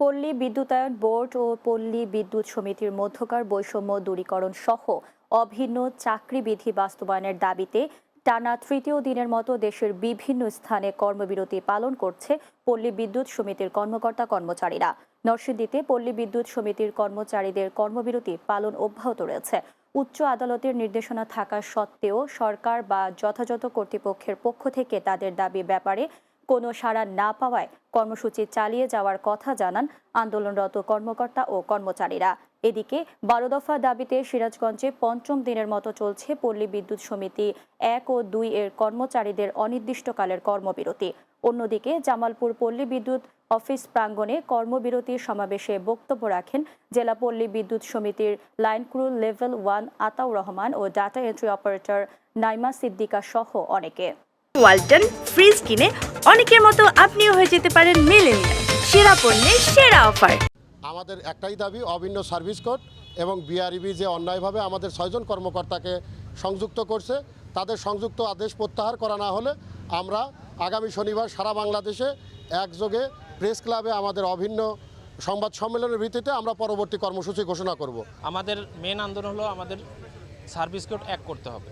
পল্লী বিদ্যুতায়ন বোর্ড ও পল্লী বিদ্যুৎ সমিতির মধ্যকার বৈষম্য দূরীকরণ সহ অভিন্ন চাকরিবিধি বাস্তবায়নের দাবিতে টানা তৃতীয় দিনের মতো দেশের বিভিন্ন স্থানে কর্মবিরতি পালন করছে পল্লী বিদ্যুৎ সমিতির কর্মকর্তা কর্মচারীরা। নরসিংদীতে পল্লী বিদ্যুৎ সমিতির কর্মচারীদের কর্মবিরতি পালন অব্যাহত রয়েছে। উচ্চ আদালতের নির্দেশনা থাকা সত্ত্বেও সরকার বা যথাযথ কর্তৃপক্ষের পক্ষ থেকে তাদের দাবি ব্যাপারে কোনো সাড়া না পাওয়ায় কর্মসূচি চালিয়ে যাওয়ার কথা জানান আন্দোলনরত কর্মকর্তা ও কর্মচারীরা। এদিকে বারো দফা দাবিতে সিরাজগঞ্জে পঞ্চম দিনের মতো চলছে পল্লী বিদ্যুৎ সমিতি এক ও দুই এর কর্মচারীদের অনির্দিষ্টকালের কর্মবিরতি। অন্যদিকে জামালপুর পল্লী বিদ্যুৎ অফিস প্রাঙ্গণে কর্মবিরতি সমাবেশে বক্তব্য রাখেন জেলা পল্লী বিদ্যুৎ সমিতির line crew level one Ataur Rahman ও data entry operator Naima Siddika সহ অনেকে। ওয়ালটন ফ্রিজ কিনে অনেকের মতো আপনিও হয়ে যেতে পারেন মেলেনিয়া সেরা পণ্যের সেরা অফার। আমাদের একটাই দাবি অভিন্ন সার্ভিস কোড এবং বিআরইবি যে অন্যায়ভাবে আমাদের ছয়জন কর্মকর্তাকে সংযুক্ত করছে তাদের সংযুক্ত আদেশ প্রত্যাহার করা না হলে আমরা আগামী শনিবার সারা বাংলাদেশে একযোগে প্রেস ক্লাবে আমাদের অভিন্ন সংবাদ সম্মেলনের ভিত্তিতে আমরা পরবর্তী কর্মসূচি ঘোষণা করব। আমাদের মেন আন্দোলন হলো আমাদের সার্ভিস কোড এক করতে হবে।